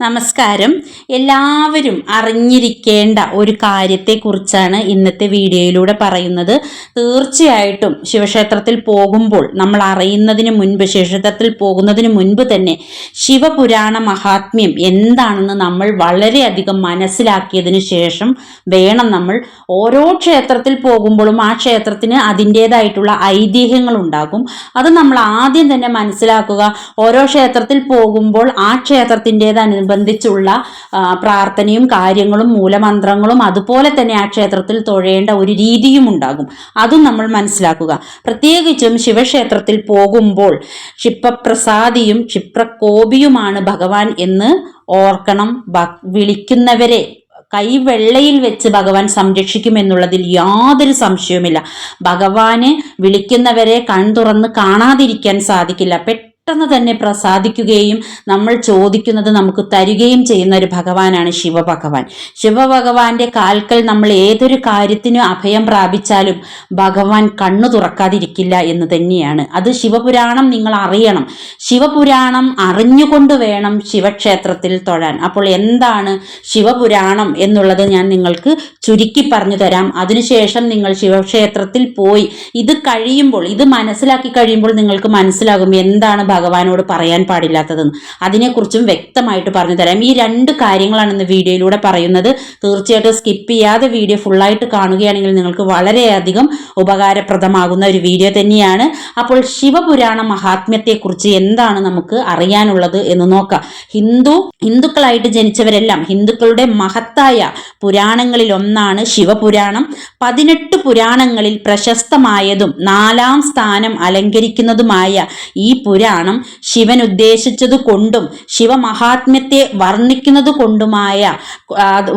നമസ്കാരം. എല്ലാവരും അറിഞ്ഞിരിക്കേണ്ട ഒരു കാര്യത്തെക്കുറിച്ചാണ് ഇന്നത്തെ വീഡിയോയിലൂടെ പറയുന്നത്. തീർച്ചയായിട്ടും ശിവക്ഷേത്രത്തിൽ പോകുമ്പോൾ നമ്മൾ അറിയുന്നതിന് മുൻപ് ശിവക്ഷേത്രത്തിൽ പോകുന്നതിന് മുൻപ് തന്നെ ശിവപുരാണ മഹാത്മ്യം എന്താണെന്ന് നമ്മൾ വളരെയധികം മനസ്സിലാക്കിയതിന് ശേഷം വേണം നമ്മൾ ഓരോ ക്ഷേത്രത്തിൽ പോകുമ്പോഴും ആ ക്ഷേത്രത്തിന് അതിന്റേതായിട്ടുള്ള ഐതിഹ്യങ്ങൾ ഉണ്ടാകും അത് നമ്മൾ ആദ്യം തന്നെ മനസ്സിലാക്കുക. ഓരോ ക്ഷേത്രത്തിൽ പോകുമ്പോൾ ആ ക്ഷേത്രത്തിന്റേതനുബന്ധിച്ചുള്ള ആ, പ്രാർത്ഥനയും കാര്യങ്ങളും മൂലമന്ത്രങ്ങളും അതുപോലെ തന്നെ ആ ക്ഷേത്രത്തിൽ തൊഴേണ്ട ഒരു രീതിയും ഉണ്ടാകും. അതും നമ്മൾ മനസ്സിലാക്കുക. പ്രത്യേകിച്ചും ശിവക്ഷേത്രത്തിൽ പോകുമ്പോൾ ക്ഷിപ്രപ്രസാദിയും ക്ഷിപ്രകോപിയുമാണ് ഭഗവാൻ എന്ന് ഓർക്കണം. വിളിക്കുന്നവരെ കൈവെള്ളയിൽ വെച്ച് ഭഗവാൻ സംരക്ഷിക്കുമെന്നുള്ളതിൽ യാതൊരു സംശയവുമില്ല. ഭഗവാനെ വിളിക്കുന്നവരെ കൺ തുറന്ന് കാണാതിരിക്കാൻ സാധിക്കില്ല. പെട്ടെന്ന് തന്നെ പ്രസാദിക്കുകയും നമ്മൾ ചോദിക്കുന്നത് നമുക്ക് തരികയും ചെയ്യുന്ന ഒരു ഭഗവാനാണ് ശിവഭഗവാൻ. ശിവഭഗവാന്റെ കാൽക്കൽ നമ്മൾ ഏതൊരു കാര്യത്തിനും അഭയം പ്രാപിച്ചാലും ഭഗവാൻ കണ്ണു തുറക്കാതിരിക്കില്ല എന്ന് തന്നെയാണ്. അത് ശിവപുരാണം നിങ്ങൾ അറിയണം. ശിവപുരാണം അറിഞ്ഞുകൊണ്ട് വേണം ശിവക്ഷേത്രത്തിൽ തൊഴാൻ. അപ്പോൾ എന്താണ് ശിവപുരാണം എന്നുള്ളത് ഞാൻ നിങ്ങൾക്ക് ചുരുക്കി പറഞ്ഞു തരാം. അതിനുശേഷം നിങ്ങൾ ശിവക്ഷേത്രത്തിൽ പോയി ഇത് കഴിയുമ്പോൾ ഇത് മനസ്സിലാക്കി കഴിയുമ്പോൾ നിങ്ങൾക്ക് മനസ്സിലാകും എന്താണ് ഭഗവാനോട് പറയാൻ പാടില്ലാത്തതെന്ന്. അതിനെക്കുറിച്ചും വ്യക്തമായിട്ട് പറഞ്ഞു തരാം. ഈ രണ്ട് കാര്യങ്ങളാണ് ഇന്ന് വീഡിയോയിലൂടെ പറയുന്നത്. തീർച്ചയായിട്ടും സ്കിപ്പ് ചെയ്യാതെ വീഡിയോ ഫുള്ളായിട്ട് കാണുകയാണെങ്കിൽ നിങ്ങൾക്ക് വളരെയധികം ഉപകാരപ്രദമാകുന്ന ഒരു വീഡിയോ തന്നെയാണ്. അപ്പോൾ ശിവപുരാണ മഹാത്മ്യത്തെക്കുറിച്ച് എന്താണ് നമുക്ക് അറിയാനുള്ളത് എന്ന് നോക്കാം. ഹിന്ദു ഹിന്ദുക്കളായിട്ട് ജനിച്ചവരെല്ലാം ഹിന്ദുക്കളുടെ മഹത്തായ പുരാണങ്ങളിൽ ഒന്നാണ് ശിവപുരാണം. പതിനെട്ട് പുരാണങ്ങളിൽ പ്രശസ്തമായതും നാലാം സ്ഥാനം അലങ്കരിക്കുന്നതുമായ ഈ പുരാണം ശിവൻ ഉദ്ദേശിച്ചത് കൊണ്ടും ശിവമഹാത്മ്യത്തെ വർണിക്കുന്നത് കൊണ്ടുമായ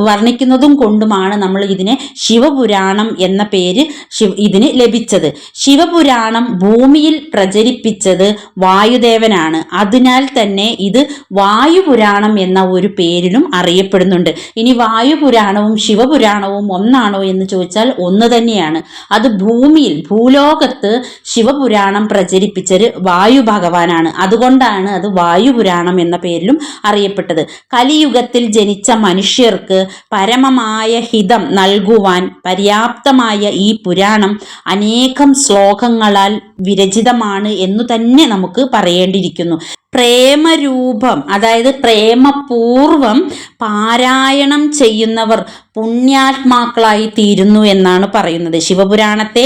വർണിക്കുന്നതും കൊണ്ടുമാണ് നമ്മൾ ഇതിനെ ശിവപുരാണം എന്ന പേര് ശിവ ഇതിന് ലഭിച്ചത്. ശിവപുരാണം ഭൂമിയിൽ പ്രചരിപ്പിച്ചത് വായുദേവനാണ്. അതിനാൽ തന്നെ ഇത് വായുപുരാണം എന്ന ഒരു പേരിലും അറിയപ്പെടുന്നുണ്ട്. ഇനി വായുപുരാണവും ശിവപുരാണവും ഒന്നാണോ എന്ന് ചോദിച്ചാൽ ഒന്ന് തന്നെയാണ്. അത് ഭൂമിയിൽ ഭൂലോകത്ത് ശിവപുരാണം പ്രചരിപ്പിച്ചത് വായു ഭഗവാനാണ്. അതുകൊണ്ടാണ് അത് വായുപുരാണം എന്ന പേരിലും അറിയപ്പെട്ടത്. കലിയുഗത്തിൽ ജനിച്ച മനുഷ്യർക്ക് പരമമായ ഹിതം നൽകുവാൻ പര്യാപ്തമായ ഈ പുരാണം അനേകം ശ്ലോകങ്ങളാൽ വിരചിതമാണ് എന്നു തന്നെ നമുക്ക് പറയേണ്ടിയിരിക്കുന്നു. പ്രേമരൂപം അതായത് പ്രേമപൂർവം പാരായണം ചെയ്യുന്നവർ പുണ്യാത്മാക്കളായി തീരുന്നു എന്നാണ് പറയുന്നത്. ശിവപുരാണത്തെ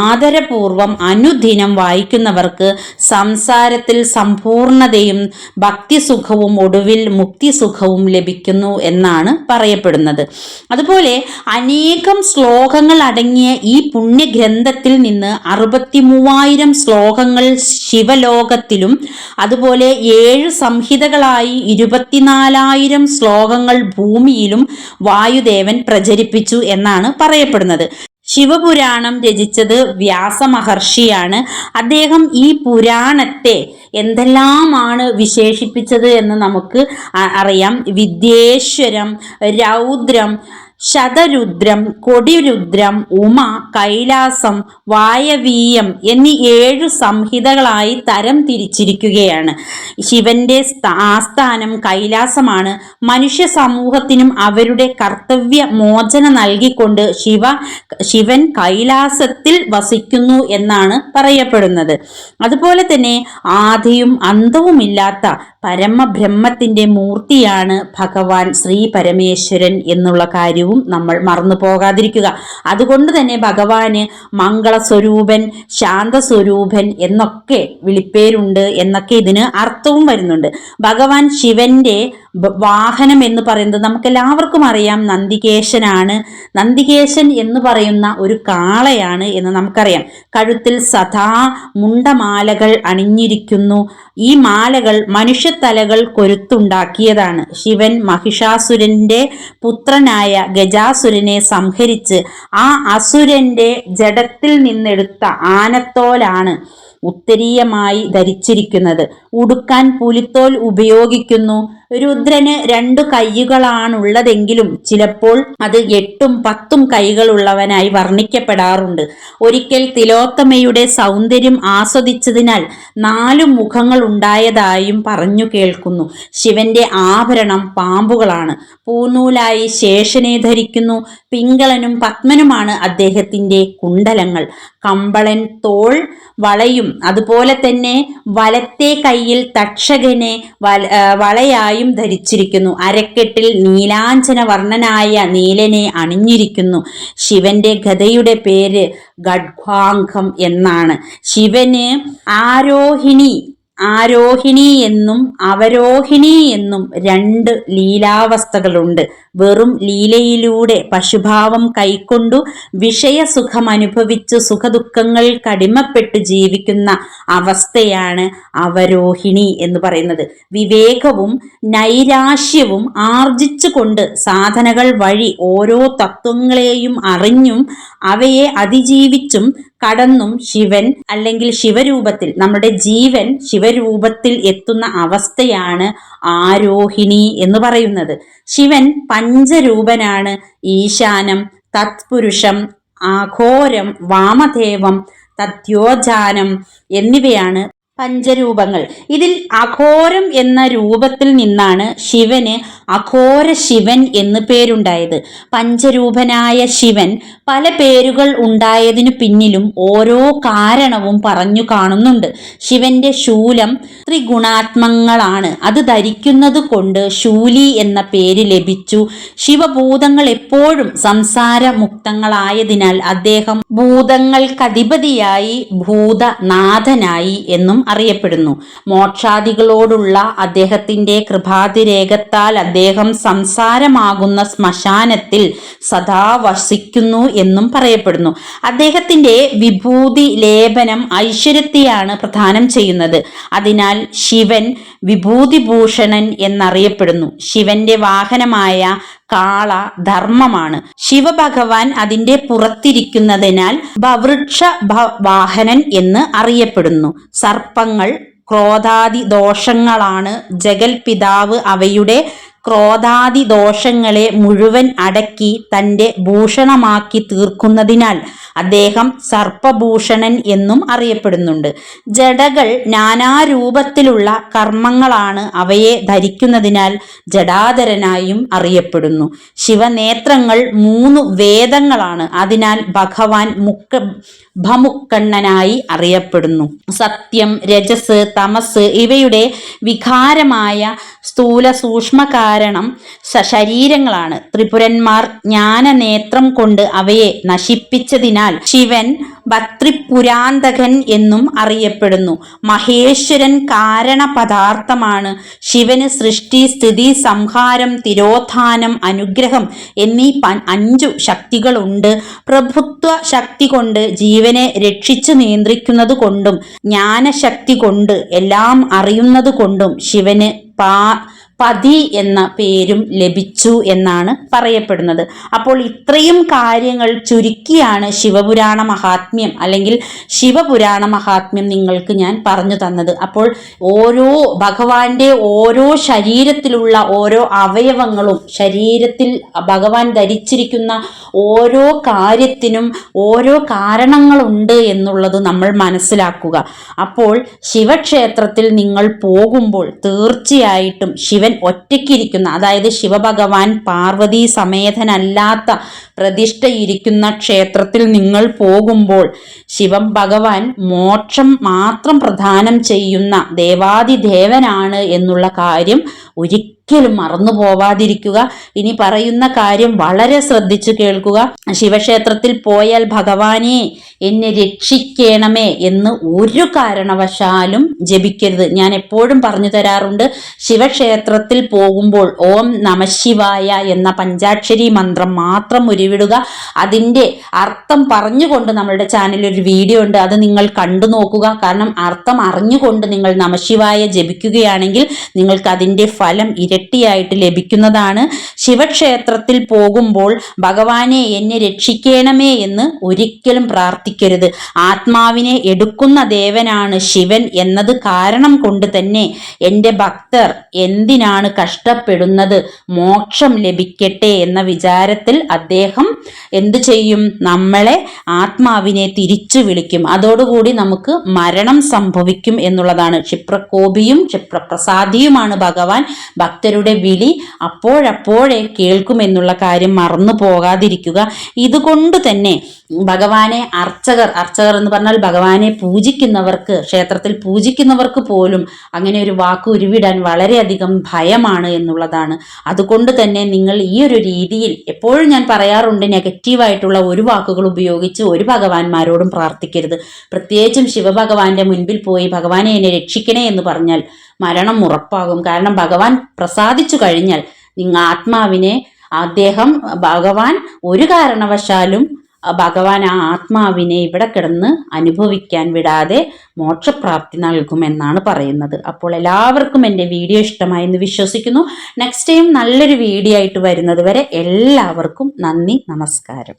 ആദരപൂർവം അനുദിനം വായിക്കുന്നവർക്ക് സംസാരത്തിൽ സമ്പൂർണതയും ഭക്തിസുഖവും ഒടുവിൽ മുക്തിസുഖവും ലഭിക്കുന്നു എന്നാണ് പറയപ്പെടുന്നത്. അതുപോലെ അനേകം ശ്ലോകങ്ങൾ അടങ്ങിയ ഈ പുണ്യഗ്രന്ഥത്തിൽ നിന്ന് അറുപത്തി മൂവായിരം ശ്ലോകങ്ങൾ ശിവലോകത്തിലും അതുപോലെ ഏഴ് സംഹിതകളായി ഇരുപത്തിനാലായിരം ശ്ലോകങ്ങൾ ഭൂമിയിലും വായുദേവൻ പ്രചരിപ്പിച്ചു എന്നാണ് പറയപ്പെടുന്നത്. ശിവപുരാണം രചിച്ചത് വ്യാസമഹർഷിയാണ്. അദ്ദേഹം ഈ പുരാണത്തെ എന്തെല്ലാമാണ് വിശേഷിപ്പിച്ചത് എന്ന് നമുക്ക് അറിയാം. വിദ്യേശ്വരം രൗദ്രം ശതരുദ്രം കൊടിരുദ്രം ഉമ കൈലാസം വായവീയം എന്നീ ഏഴു സംഹിതകളായി തരം തിരിച്ചിരിക്കുകയാണ്. ശിവന്റെ ആസ്ഥാനം കൈലാസമാണ്. മനുഷ്യ സമൂഹത്തിനും അവരുടെ കർത്തവ്യ മോചന നൽകിക്കൊണ്ട് ശിവ ശിവൻ കൈലാസത്തിൽ വസിക്കുന്നു എന്നാണ് പറയപ്പെടുന്നത്. അതുപോലെ തന്നെ ആദിയും അന്തവുമില്ലാത്ത പരമബ്രഹ്മത്തിന്റെ മൂർത്തിയാണ് ഭഗവാൻ ശ്രീ പരമേശ്വരൻ എന്നുള്ള കാര്യവും നമ്മൾ മറന്നു പോകാതിരിക്കുക. അതുകൊണ്ട് തന്നെ ഭഗവാന് മംഗളസ്വരൂപൻ ശാന്തസ്വരൂപൻ എന്നൊക്കെ വിളിപ്പേരുണ്ട് എന്നൊക്കെ ഇതിന് അർത്ഥവും വരുന്നുണ്ട്. ഭഗവാൻ ശിവന്റെ വാഹനം എന്ന് പറയുന്നത് നമുക്ക് എല്ലാവർക്കും അറിയാം നന്ദികേശനാണ്. നന്ദികേശൻ എന്ന് പറയുന്ന ഒരു കാളയാണ് എന്ന് നമുക്കറിയാം. കഴുത്തിൽ സദാ മുണ്ടമാലകൾ അണിഞ്ഞിരിക്കുന്നു. ഈ മാലകൾ മനുഷ്യത്തലകൾ കൊരുത്തുണ്ടാക്കിയതാണ്. ശിവൻ മഹിഷാസുരന്റെ പുത്രനായ ഗജാസുരനെ സംഹരിച്ച് ആ അസുരന്റെ ജഡത്തിൽ നിന്നെടുത്ത ആനത്തോലാണ് ഉത്തരീയമായി ധരിച്ചിരിക്കുന്നത്. ഉടുക്കാൻ പുലിത്തോൽ ഉപയോഗിക്കുന്നു. രുദ്രന് രണ്ടു കൈകളാണുള്ളതെങ്കിലും ചിലപ്പോൾ അത് എട്ടും പത്തും കൈകളുള്ളവനായി വർണിക്കപ്പെടാറുണ്ട്. ഒരിക്കൽ തിലോത്തമയുടെ സൗന്ദര്യം ആസ്വദിച്ചതിനാൽ നാലു മുഖങ്ങൾ ഉണ്ടായതായും പറഞ്ഞു കേൾക്കുന്നു. ശിവന്റെ ആഭരണം പാമ്പുകളാണ്. പൂനൂലായി ശേഷനെ ധരിക്കുന്നു. പിങ്കളനും പത്മനുമാണ് അദ്ദേഹത്തിന്റെ കുണ്ടലങ്ങൾ കമ്പളൻ തോൾ വളയും അതുപോലെ തന്നെ വലത്തെ കയ്യിൽ തക്ഷകനെ വല ആ, ധരിച്ചിരിക്കുന്നു. അരക്കെട്ടിൽ നീലാഞ്ചന വർണനായ നീലനെ അണിഞ്ഞിരിക്കുന്നു. ശിവന്റെ ഗതയുടെ പേര് ഗഡ്വാംഗം എന്നാണ്. ശിവന് ആരോഹിണി ആരോഹിണി എന്നും അവരോഹിണി എന്നും രണ്ട് ലീലാവസ്ഥകളുണ്ട്. വെറും ലീലയിലൂടെ പശുഭാവം കൈക്കൊണ്ടു വിഷയസുഖം അനുഭവിച്ച് സുഖദുഃഖങ്ങൾ കടിമപ്പെട്ടു ജീവിക്കുന്ന അവസ്ഥയാണ് അവരോഹിണി എന്ന് പറയുന്നത്. വിവേകവും നൈരാശ്യവും ആർജിച്ചുകൊണ്ട് സാധനകൾ വഴി ഓരോ തത്വങ്ങളെയും അറിഞ്ഞും അവയെ അതിജീവിച്ചും കടന്നും ശിവൻ അല്ലെങ്കിൽ ശിവരൂപത്തിൽ നമ്മുടെ ജീവൻ ശിവരൂപത്തിൽ എത്തുന്ന അവസ്ഥയാണ് ആരോഹിണി എന്ന് പറയുന്നത്. ശിവൻ പഞ്ചരൂപനാണ്. ഈശാനം തത്പുരുഷം ആഘോരം വാമദേവം തദ്യോജാനം എന്നിവയാണ് പഞ്ചരൂപങ്ങൾ. ഇതിൽ അഘോരം എന്ന രൂപത്തിൽ നിന്നാണ് ശിവന് അഘോര ശിവൻ എന്ന് പേരുണ്ടായത്. പഞ്ചരൂപനായ ശിവൻ പല പേരുകൾ ഉണ്ടായതിനു പിന്നിലും ഓരോ കാരണവും പറഞ്ഞു കാണുന്നുണ്ട്. ശിവന്റെ ശൂലം ത്രിഗുണാത്മങ്ങളാണ്. അത് ധരിക്കുന്നത് കൊണ്ട് ശൂലി എന്ന പേര് ലഭിച്ചു. ശിവഭൂതങ്ങൾ എപ്പോഴും സംസാരമുക്തങ്ങളായതിനാൽ അദ്ദേഹം ഭൂതങ്ങൾക്കധിപതിയായി ഭൂതനാഥനായി എന്നും അറിയപ്പെടുന്നു. മോക്ഷാദികളോടുള്ള അദ്ദേഹത്തിന്റെ കൃപാതിരേഖത്താൽ അദ്ദേഹം സംസാരമാകുന്ന ശ്മശാനത്തിൽ സദാ വസിക്കുന്നു എന്നും പറയപ്പെടുന്നു. അദ്ദേഹത്തിന്റെ വിഭൂതി ലേപനം ഐശ്വര്യത്തെയാണ് പ്രധാനം ചെയ്യുന്നത്. അതിനാൽ ശിവൻ വിഭൂതിഭൂഷണൻ എന്നറിയപ്പെടുന്നു. ശിവന്റെ വാഹനമായ കാള ധർമ്മമാണ്. ശിവഭഗവാൻ അതിന്റെ പുറത്തിരിക്കുന്നതിനാൽ ഭവൃക്ഷ വാഹനൻ എന്ന് അറിയപ്പെടുന്നു. സർപ്പങ്ങൾ ക്രോധാദി ദോഷങ്ങളാണ് ജഗൽ പിതാവ് അവയുടെ ക്രോധാദി ദോഷങ്ങളെ മുഴുവൻ അടക്കി തന്റെ ഭൂഷണമാക്കി തീർക്കുന്നതിനാൽ അദ്ദേഹം സർപ്പഭൂഷണൻ എന്നും അറിയപ്പെടുന്നുണ്ട്. ജടകൾ നാനാരൂപത്തിലുള്ള കർമ്മങ്ങളാണ് അവയെ ധരിക്കുന്നതിനാൽ ജടാധരനായും അറിയപ്പെടുന്നു. ശിവനേത്രങ്ങൾ മൂന്ന് വേദങ്ങളാണ്. അതിനാൽ ഭഗവാൻ മുക്ക ഭമുക്കണ്ണനായി അറിയപ്പെടുന്നു. സത്യം രജസ് തമസ് ഇവയുടെ വികാരമായ സ്ഥൂല സൂക്ഷ്മ കാരണം ശരീരങ്ങളാണ്. ത്രിപുരന്മാർ ജ്ഞാനനേത്രം കൊണ്ട് അവയെ നശിപ്പിച്ചതിനാൽ ശിവൻ ഭത്രിപുരാന്തകൻ എന്നും അറിയപ്പെടുന്നു. മഹേശ്വരൻ കാരണ പദാർത്ഥമാണ് ശിവന് സൃഷ്ടി സ്ഥിതി സംഹാരം തിരോധാനം അനുഗ്രഹം എന്നീ അഞ്ചു ശക്തികളുണ്ട്. പ്രഭുത്വ ശക്തി കൊണ്ട് ജീവനെ രക്ഷിച്ചു നിയന്ത്രിക്കുന്നത് കൊണ്ടും ജ്ഞാനശക്തി കൊണ്ട് എല്ലാം അറിയുന്നത് കൊണ്ടും ശിവന് പാ പതി എന്ന പേരും ലഭിച്ചു എന്നാണ് പറയപ്പെടുന്നത്. അപ്പോൾ ഇത്രയും കാര്യങ്ങൾ ചുരുക്കിയാണ് ശിവപുരാണ മഹാത്മ്യം അല്ലെങ്കിൽ ശിവപുരാണ മഹാത്മ്യം നിങ്ങൾക്ക് ഞാൻ പറഞ്ഞു തന്നത്. അപ്പോൾ ഓരോ ഭഗവാന്റെ ഓരോ ശരീരത്തിലുള്ള ഓരോ അവയവങ്ങളും ശരീരത്തിൽ ഭഗവാൻ ധരിച്ചിരിക്കുന്ന ഓരോ കാര്യത്തിനും ഓരോ കാരണങ്ങളുണ്ട് എന്നുള്ളത് നമ്മൾ മനസ്സിലാക്കുക. അപ്പോൾ ശിവക്ഷേത്രത്തിൽ നിങ്ങൾ പോകുമ്പോൾ തീർച്ചയായിട്ടും ശിവൻ ഒറ്റയ്ക്കിരിക്കുന്ന അതായത് ശിവഭഗവാൻ പാർവതി സമേതനല്ലാത്ത പ്രതിഷ്ഠയിരിക്കുന്ന ക്ഷേത്രത്തിൽ നിങ്ങൾ പോകുമ്പോൾ ശിവം ഭഗവാൻ മോക്ഷം മാത്രം പ്രധാനം ചെയ്യുന്ന ദേവാദിദേവനാണ് എന്നുള്ള കാര്യം ഒരിക്കലും മറന്നു പോവാതിരിക്കുക. ഇനി പറയുന്ന കാര്യം വളരെ ശ്രദ്ധിച്ചു കേൾക്കുക. ശിവക്ഷേത്രത്തിൽ പോയാൽ ഭഗവാനെ എന്നെ രക്ഷിക്കണമേ എന്ന് ഒരു കാരണവശാലും ജപിക്കരുത്. ഞാൻ എപ്പോഴും പറഞ്ഞു തരാറുണ്ട് ശിവക്ഷേത്രത്തിൽ പോകുമ്പോൾ ഓം നമശിവായ എന്ന പഞ്ചാക്ഷരി മന്ത്രം മാത്രം ഉരുവിടുക. അതിന്റെ അർത്ഥം പറഞ്ഞുകൊണ്ട് നമ്മളുടെ ചാനലിൽ ഒരു വീഡിയോ ഉണ്ട് അത് നിങ്ങൾ കണ്ടു നോക്കുക. കാരണം അർത്ഥം അറിഞ്ഞുകൊണ്ട് നിങ്ങൾ നമശിവായ ജപിക്കുകയാണെങ്കിൽ നിങ്ങൾക്ക് അതിന്റെ ഫലം ഇരട്ടിയായിട്ട് ലഭിക്കുന്നതാണ്. ശിവക്ഷേത്രത്തിൽ പോകുമ്പോൾ ഭഗവാനെ എന്നെ രക്ഷിക്കണമേ എന്ന് ഒരിക്കലും പ്രാർത്ഥിക്കരുത്. ആത്മാവിനെ എടുക്കുന്ന ദേവനാണ് ശിവൻ എന്നത് കാരണം കൊണ്ട് തന്നെ എന്റെ ഭക്തർ എന്തിനാണ് കഷ്ടപ്പെടുന്നത്? മോക്ഷം ലഭിക്കട്ടെ എന്ന വിചാരത്തിൽ അദ്ദേഹം എന്തു ചെയ്യും? നമ്മളെ ആത്മാവിനെ തിരിച്ചു വിളിക്കും. അതോടുകൂടി നമുക്ക് മരണം സംഭവിക്കും എന്നുള്ളതാണ്. ക്ഷിപ്രകോപിയും ക്ഷിപ്രപ്രസാദിയുമാണ് ഭഗവാൻ. ഭക്തരുടെ വിളി അപ്പോഴപ്പോഴേ കേൾക്കുമെന്നുള്ള കാര്യം മറന്നു പോകാതിരിക്കുക. ഇതുകൊണ്ട് തന്നെ ഭഗവാനെ അർച്ചകർ അർച്ചകർ എന്ന് പറഞ്ഞാൽ ഭഗവാനെ പൂജിക്കുന്നവർക്ക് ക്ഷേത്രത്തിൽ പൂജിക്കുന്നവർക്ക് പോലും അങ്ങനെ ഒരു വാക്ക് ഉരുവിടാൻ വളരെയധികം ഭയമാണ് എന്നുള്ളതാണ്. അതുകൊണ്ട് തന്നെ നിങ്ങൾ ഈ ഒരു രീതിയിൽ എപ്പോഴും ഞാൻ പറയാറുണ്ട് നെഗറ്റീവായിട്ടുള്ള ഒരു വാക്കുകൾ ഉപയോഗിച്ച് ഒരു ഭഗവാന്മാരോടും പ്രാർത്ഥിക്കരുത്. പ്രത്യേകിച്ചും ശിവഭഗവാന്റെ മുൻപിൽ പോയി ഭഗവാനെ എന്നെ രക്ഷിക്കണേ എന്ന് പറഞ്ഞാൽ മരണം ഉറപ്പാകും. കാരണം ഭഗവാൻ പ്രസാദിച്ചു കഴിഞ്ഞാൽ നിങ്ങൾ ആത്മാവിനെ അദ്ദേഹം ഭഗവാൻ ഒരു കാരണവശാലും ഭഗവാൻ ആ ആത്മാവിനെ ഇവിടെ കിടന്ന് അനുഭവിക്കാൻ വിടാതെ മോക്ഷപ്രാപ്തി നൽകുമെന്നാണ് പറയുന്നത്. അപ്പോൾ എല്ലാവർക്കും എന്റെ വീഡിയോ ഇഷ്ടമായി എന്ന് വിശ്വസിക്കുന്നു. നെക്സ്റ്റ് ടൈം നല്ലൊരു വീഡിയോ ആയിട്ട് വരുന്നത് വരെ എല്ലാവർക്കും നന്ദി നമസ്കാരം.